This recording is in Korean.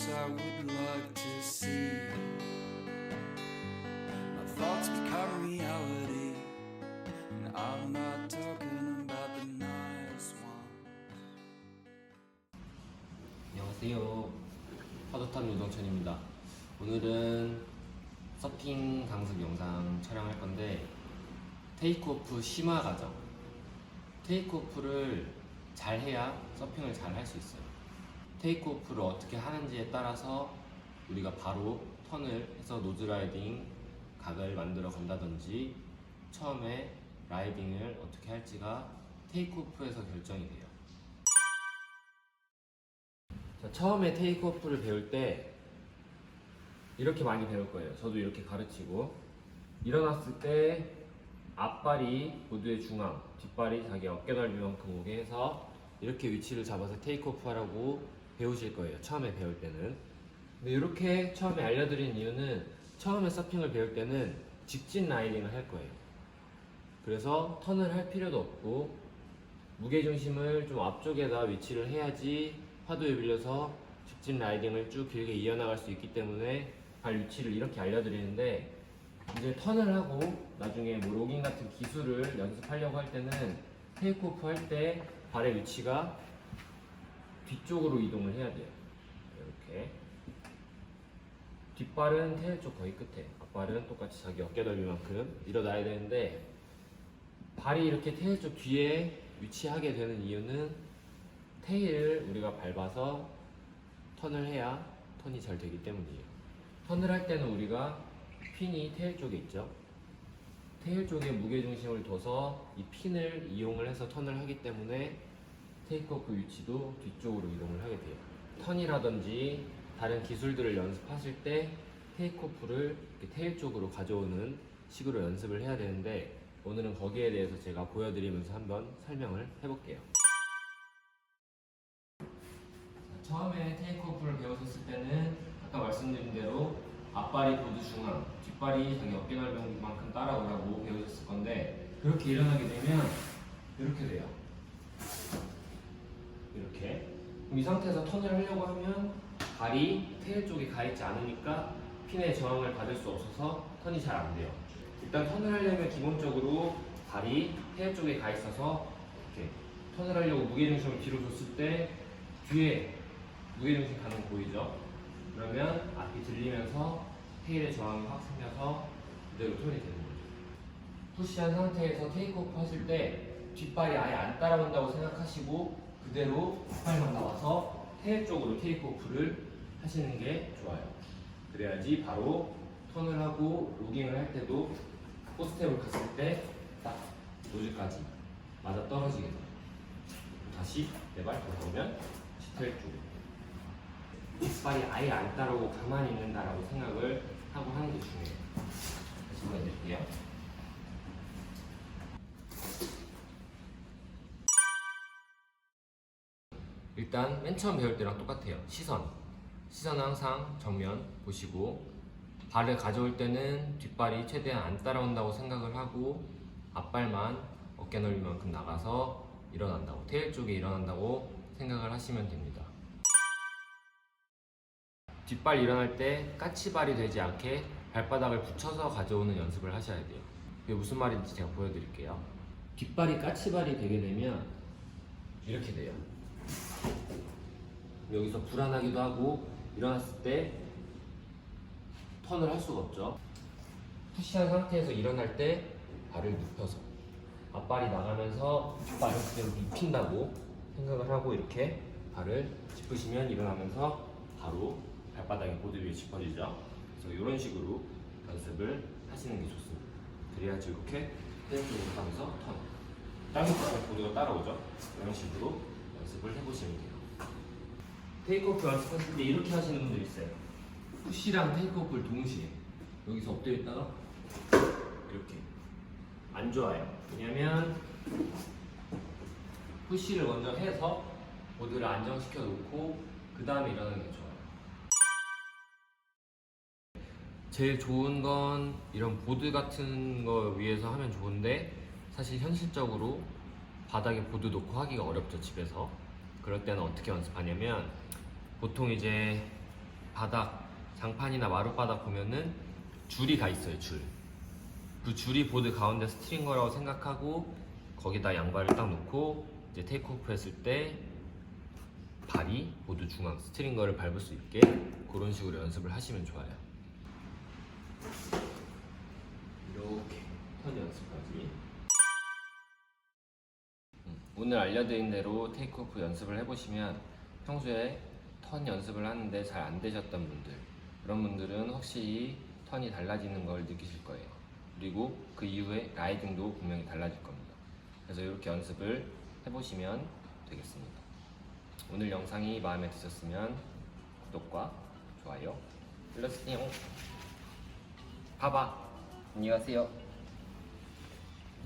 else I would like to see. My thoughts become reality, and I'm not talking about the nice ones. 안녕하세요. 파도탄 유동천입니다. 오늘은 서핑 강습 영상 촬영할 건데 테이크오프 심화 과정. 테이크오프를 잘 해야 서핑을 잘 할 수 있어요. 테이크오프를 어떻게 하는지에 따라서 우리가 바로 턴을 해서 노즈 라이딩 각을 만들어 간다든지 처음에 라이딩을 어떻게 할지가 테이크오프에서 결정이 돼요. 자, 처음에 테이크오프를 배울 때 이렇게 많이 배울 거예요. 저도 이렇게 가르치고 일어났을 때 앞발이 보드의 중앙, 뒷발이 자기 어깨 넓이만큼 오게 해서 이렇게 위치를 잡아서 테이크오프 하라고 배우실 거예요. 처음에 배울 때는. 근데 이렇게 처음에 알려드린 이유는 처음에 서핑을 배울 때는 직진 라이딩을 할 거예요. 그래서 턴을 할 필요도 없고 무게 중심을 좀 앞쪽에다 위치를 해야지 파도에 밀려서 직진 라이딩을 쭉 길게 이어나갈 수 있기 때문에 발 위치를 이렇게 알려드리는데 이제 턴을 하고 나중에 뭐 로깅 같은 기술을 연습하려고 할 때는 테이크오프 할 때 발의 위치가 뒤쪽으로 이동을 해야 돼요. 이렇게 뒷발은 테일 쪽 거의 끝에 앞발은 똑같이 자기 어깨 넓이만큼 일어나야 되는데 발이 이렇게 테일 쪽 뒤에 위치하게 되는 이유는 테일을 우리가 밟아서 턴을 해야 턴이 잘 되기 때문이에요. 턴을 할 때는 우리가 핀이 테일 쪽에 있죠. 테일 쪽에 무게 중심을 둬서 이 핀을 이용을 해서 턴을 하기 때문에 테이크오프 위치도 뒤쪽으로 이동을 하게 돼요. 턴이라든지 다른 기술들을 연습하실 때 테이크오프를 테일 쪽으로 가져오는 식으로 연습을 해야 되는데 오늘은 거기에 대해서 제가 보여드리면서 한번 설명을 해볼게요. 처음에 테이크오프를 배우셨을 때는 아까 말씀드린 대로 앞발이 보드 중앙, 뒷발이 자기 어깨 넓이만큼 따라오라고 배우셨을 건데 그렇게 일어나게 되면 이렇게 돼요. 이 상태에서 턴을 하려고 하면 발이 테일 쪽에 가 있지 않으니까 핀의 저항을 받을 수 없어서 턴이 잘 안 돼요. 일단 턴을 하려면 기본적으로 발이 테일 쪽에 가 있어서 이렇게 턴을 하려고 무게중심을 뒤로 줬을 때 뒤에 무게중심 가는 거 보이죠? 그러면 앞이 들리면서 테일의 저항이 확 생겨서 그대로 턴이 되는 거죠. 푸시한 상태에서 테이크오프 하실 때 뒷발이 아예 안 따라온다고 생각하시고 그대로 뒷발만 나와서 테일 쪽으로 테이크오프를 하시는 게 좋아요. 그래야지 바로 턴을 하고 로깅을 할 때도 포스텝을 갔을 때 딱 노즈까지 맞아 떨어지게 돼요. 다시 내발 돌아오면 테일 쪽으로. 뒷발이 아예 안 따라오고 가만히 있는다라고 생각을 하고 하는 게 중요해요. 다시 보여드릴게요. 일단 맨 처음 배울 때랑 똑같아요. 시선. 시선은 항상 정면 보시고 발을 가져올 때는 뒷발이 최대한 안 따라온다고 생각을 하고 앞발만 어깨 넓이만큼 나가서 일어난다고 테일 쪽에 일어난다고 생각을 하시면 됩니다. 뒷발 일어날 때 까치발이 되지 않게 발바닥을 붙여서 가져오는 연습을 하셔야 돼요. 그게 무슨 말인지 제가 보여드릴게요. 뒷발이 까치발이 되게 되면 이렇게 돼요. 여기서 불안하기도 하고 일어났을 때 턴을 할 수가 없죠. 푸시한 상태에서 일어날 때 발을 눕혀서 앞발이 나가면서 뒷발을 그대로 눕힌다고 생각을 하고 이렇게 발을 짚으시면 일어나면서 바로 발바닥에 보드 위에 짚어지죠. 그래서 이런 식으로 연습을 하시는 게 좋습니다. 그래야 즐겁게 테이크로 가면서 턴. 땅에서 보드가 따라오죠. 이런 식으로 연습을 해보시면 돼요. 테이크오프 연습하실 때 이렇게 하시는 분들 있어요. 푸시랑 테이크오프를 동시에 여기서 엎드려 있다가 이렇게 안 좋아요. 왜냐면 푸시를 먼저 해서 보드를 안정시켜 놓고 그 다음에 일어나는 게 좋아요. 제일 좋은 건 이런 보드 같은 거 위에서 하면 좋은데 사실 현실적으로 바닥에 보드 놓고 하기가 어렵죠 집에서 그럴 때는 어떻게 연습하냐면 보통 이제 바닥 장판이나 마룻바닥 보면은 줄이 가 있어요 줄. 그 줄이 보드 가운데 스트링 거라고 생각하고 거기다 양발을 딱 놓고 이제 테이크오프 했을 때 발이 보드 중앙 스트링거를 밟을 수 있게 그런 식으로 연습을 하시면 좋아요. 오늘 알려드린 대로 테이크오프 연습을 해보시면 평소에 턴 연습을 하는데 잘 안 되셨던 분들 그런 분들은 확실히 턴이 달라지는 걸 느끼실 거예요. 그리고 그 이후에 라이딩도 분명히 달라질 겁니다. 그래서 이렇게 연습을 해보시면 되겠습니다. 오늘 영상이 마음에 드셨으면 구독과 좋아요 눌러주세요. 봐봐. 안녕히 가세요.